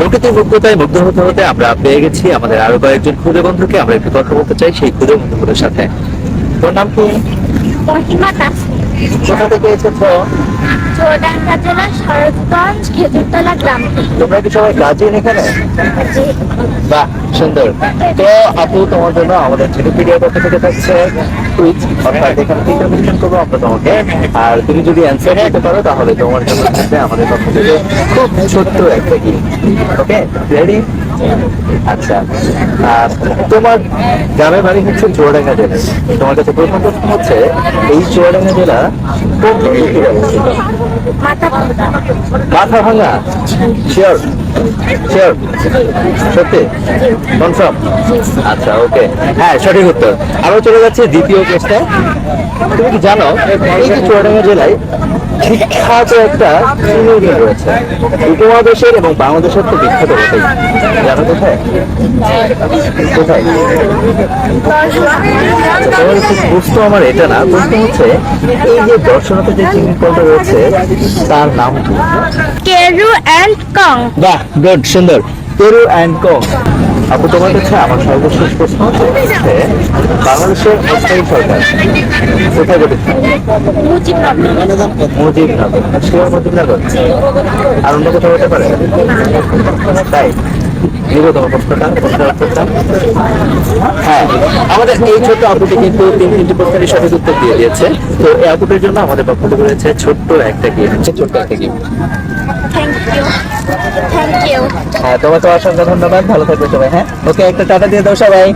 প্রকৃতির যোগ্যতায় মুগ্ধ হতে হতে আমরা পেয়ে গেছি আমাদের আরও কয়েকজন ক্ষুদে বন্ধুকে। আমরা একটু কথা বলতে চাই সেই ক্ষুদে বন্ধুগুলোর সাথে। তোর নাম কি? কোথা থেকে এসেছ? চুয়াডাঙ্গা জেলার শরৎগঞ্জ খেজুরতলা গ্রাম। তোমরা কি সবাই গার্জিয়ান এখানে? বাহ সুন্দর। তো আপু তোমার জন্য আমাদের টেলিপিডিয়ার পক্ষ থেকে থাকছে কুইজ অর্থাৎ এখানে তিনটা কোয়েশ্চেন করব আমরা তোমাকে। আর তুমি যদি অ্যান্সার দিতে পারো তাহলে তোমার জন্য থাকবে আমাদের পক্ষ থেকে খুব ছোট্ট একটা গিফট ওকে রেডি আচ্ছা। আর তোমার গ্রামের বাড়ি হচ্ছে চুয়াডাঙ্গা জেলা। তোমার কাছে প্রথম প্রশ্ন হচ্ছে এই চুয়াডাঙ্গা জেলা অবস্থিত মাথা ভাঙা। শিওর শিওর সত্যি? কনফার্ম আচ্ছা ওকে হ্যাঁ সঠিক উত্তর। আরও চলে যাচ্ছে দ্বিতীয় প্রশ্নে তুমি কি জানো, এই যে চুয়াডাঙ্গা জেলায় বিখ্যাত একটা চিনি মিল রয়েছে। উপমহাদেশের এবং বাংলাদেশের তো বিখ্যাত বটেই। জানো কোথায়? কোথায়? তোমার হচ্ছে আমার এটা না। প্রশ্ন হচ্ছে, এই যে দর্শনাতে যে চিনি রয়েছে তার নাম কি? কেরু অ্যান্ড কং। বাহ গুড সুন্দর। পেরু অ্যান্ড কং। আপু তোমার কাছে আমার সর্বশেষ প্রশ্ন হচ্ছে বাংলাদেশের অস্থায়ী সরকার কোথায় গঠিত? মুজিবনগর। শিওর মুজিবনগর আর অন্য কোথাও হতে পারে? তাই। হ্যাঁ আমাদের এই ছোট্ট আপুটি কিন্তু তিন তিনটি প্রশ্নের সঠিক উত্তর দিয়ে দিয়েছে। তো এই আপুটির জন্য আমাদের পক্ষ থেকে রয়েছে ছোট্ট একটা গিফট ছোট্ট একটা গিফট হ্যাঁ তোমাকে অসংখ্য ধন্যবাদ। ভালো থাকবে সবাই হ্যাঁ? ওকে একটা টাটা দিয়ে দাও সবাই।